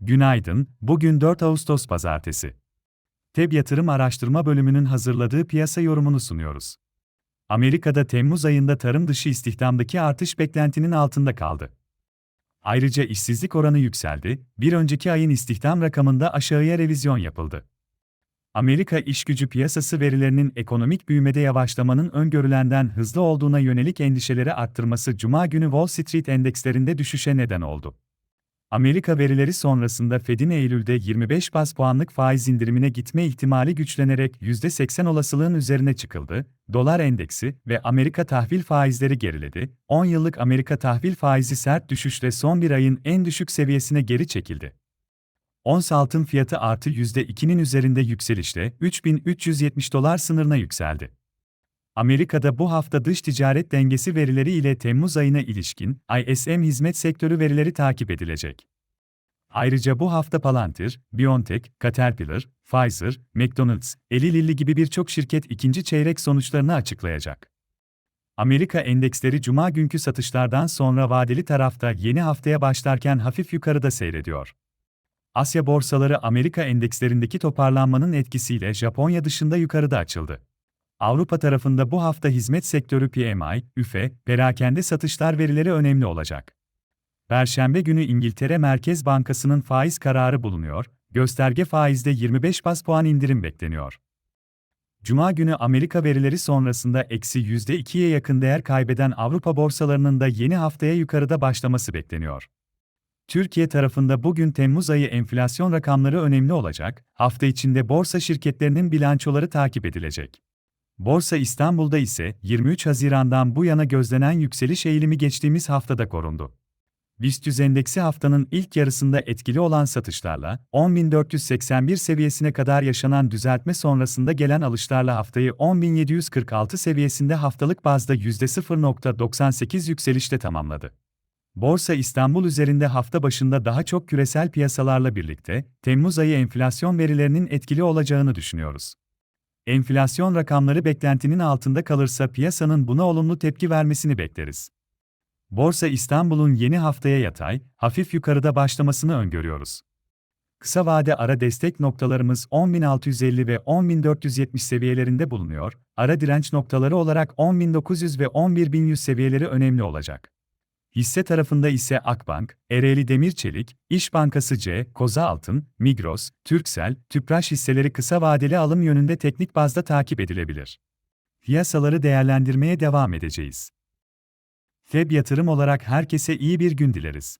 Günaydın, bugün 4 Ağustos Pazartesi. TEB Yatırım Araştırma Bölümünün hazırladığı piyasa yorumunu sunuyoruz. Amerika'da Temmuz ayında tarım dışı istihdamdaki artış beklentinin altında kaldı. Ayrıca işsizlik oranı yükseldi, bir önceki ayın istihdam rakamında aşağıya revizyon yapıldı. Amerika işgücü piyasası verilerinin ekonomik büyümede yavaşlamanın öngörülenden hızlı olduğuna yönelik endişeleri arttırması Cuma günü Wall Street endekslerinde düşüşe neden oldu. Amerika verileri sonrasında Fed'in Eylül'de 25 baz puanlık faiz indirimine gitme ihtimali güçlenerek %80 olasılığın üzerine çıkıldı, dolar endeksi ve Amerika tahvil faizleri geriledi, 10 yıllık Amerika tahvil faizi sert düşüşle son bir ayın en düşük seviyesine geri çekildi. Ons altın fiyatı artı %2'nin üzerinde yükselişle 3370 dolar sınırına yükseldi. Amerika'da bu hafta dış ticaret dengesi verileri ile Temmuz ayına ilişkin ISM hizmet sektörü verileri takip edilecek. Ayrıca bu hafta Palantir, BioNTech, Caterpillar, Pfizer, McDonald's, Eli Lilly gibi birçok şirket ikinci çeyrek sonuçlarını açıklayacak. Amerika endeksleri cuma günkü satışlardan sonra vadeli tarafta yeni haftaya başlarken hafif yukarıda seyrediyor. Asya borsaları Amerika endekslerindeki toparlanmanın etkisiyle Japonya dışında yukarıda açıldı. Avrupa tarafında bu hafta hizmet sektörü PMI, üfe, perakende satışlar verileri önemli olacak. Perşembe günü İngiltere Merkez Bankası'nın faiz kararı bulunuyor, gösterge faizde 25 bas puan indirim bekleniyor. Cuma günü Amerika verileri sonrasında eksi %2'ye yakın değer kaybeden Avrupa borsalarının da yeni haftaya yukarıda başlaması bekleniyor. Türkiye tarafında bugün Temmuz ayı enflasyon rakamları önemli olacak, hafta içinde borsa şirketlerinin bilançoları takip edilecek. Borsa İstanbul'da ise 23 Haziran'dan bu yana gözlenen yükseliş eğilimi geçtiğimiz haftada korundu. BIST endeksi haftanın ilk yarısında etkili olan satışlarla 10.481 seviyesine kadar yaşanan düzeltme sonrasında gelen alışlarla haftayı 10.746 seviyesinde haftalık bazda %0.98 yükselişle tamamladı. Borsa İstanbul üzerinde hafta başında daha çok küresel piyasalarla birlikte Temmuz ayı enflasyon verilerinin etkili olacağını düşünüyoruz. Enflasyon rakamları beklentinin altında kalırsa piyasanın buna olumlu tepki vermesini bekleriz. Borsa İstanbul'un yeni haftaya yatay, hafif yukarıda başlamasını öngörüyoruz. Kısa vade ara destek noktalarımız 10.650 ve 10.470 seviyelerinde bulunuyor, ara direnç noktaları olarak 10.900 ve 11.100 seviyeleri önemli olacak. Hisse tarafında ise Akbank, Ereğli Demir Çelik, İş Bankası C, Koza Altın, Migros, Türksel, Tüpraş hisseleri kısa vadeli alım yönünde teknik bazda takip edilebilir. Piyasaları değerlendirmeye devam edeceğiz. FEB yatırım olarak herkese iyi bir gün dileriz.